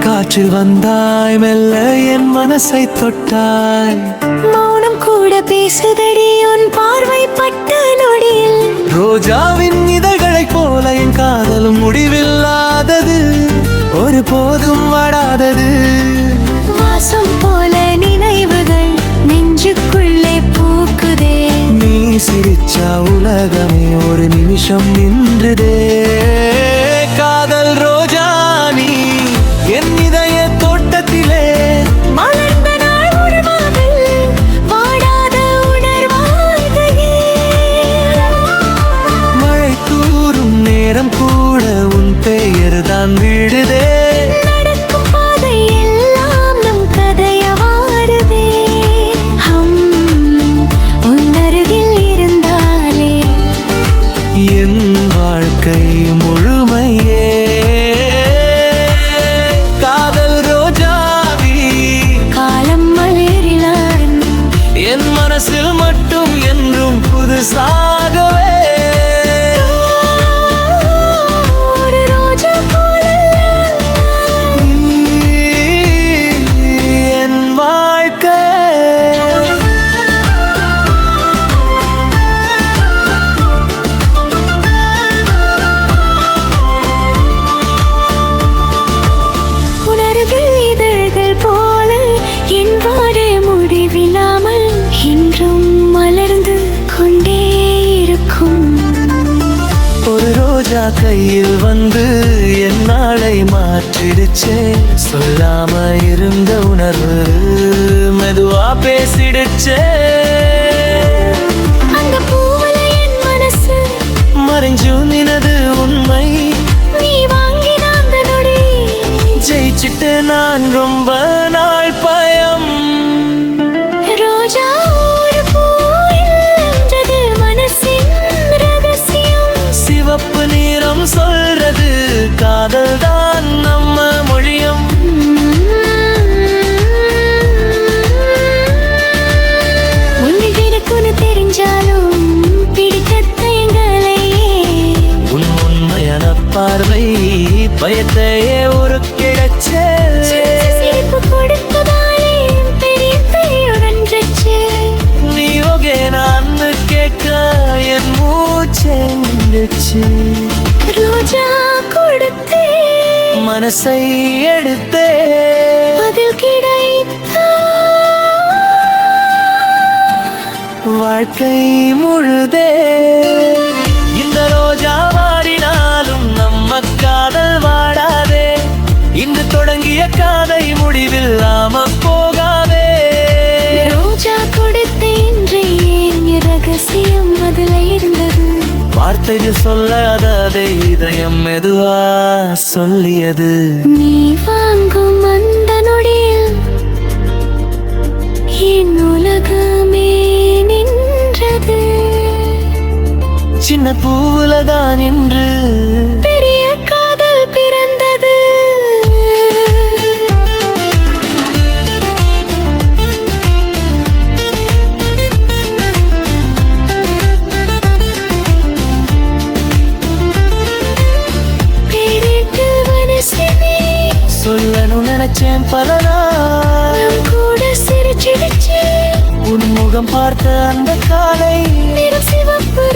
காற்றில் வந்தாய் மெல்ல என் மனசை தொட்டாய். மௌனம் கூட பேசுதடி உன் பார்வை பட்ட நொடியில். ரோஜாவின் இதழ்களைப் போல என் காதலும் முடிவில்லாதது ஒரு போதும் வாடாதது. வாசம் போல நினைவுகள் நெஞ்சுக்குள்ளே பூக்குதே. நீ சிரிச்சா உலகமே ஒரு நிமிஷம் நின்றுதே. உன் பெயர் ராஜா கையில் வந்து என் நாளை மாற்றிடுச்சே. சொல்லாம இருந்த உணர்வு மெதுவா பேசிடுச்சே. பயத்தையே ஒரு கிடைச்சே சிரிப்பு கொடுத்ததாலே பெரிய பெரியுடன்றுச்சு நீ ஓகே நான் கேட்க என் மூச்செண்டுச்சு ரோஜா கொடுத்தே. மனசை எடுத்தே. அதில் கிடைத்த. வாழ்க்கை முழுதே. வார்த்தைகள் சொல்லாததை இதயம் மெதுவா சொல்லியது. நீ வாங்கும் அந்த நொடியில் என் உலகமே நின்றது. சின்ன பூலதான் என்று பெரிய சொல்லணும் நினைச்சேன் பல நாள். கூட சிரிச்சிடுச்சு. உன் முகம் பார்த்த அந்த காலை. சிவப்பு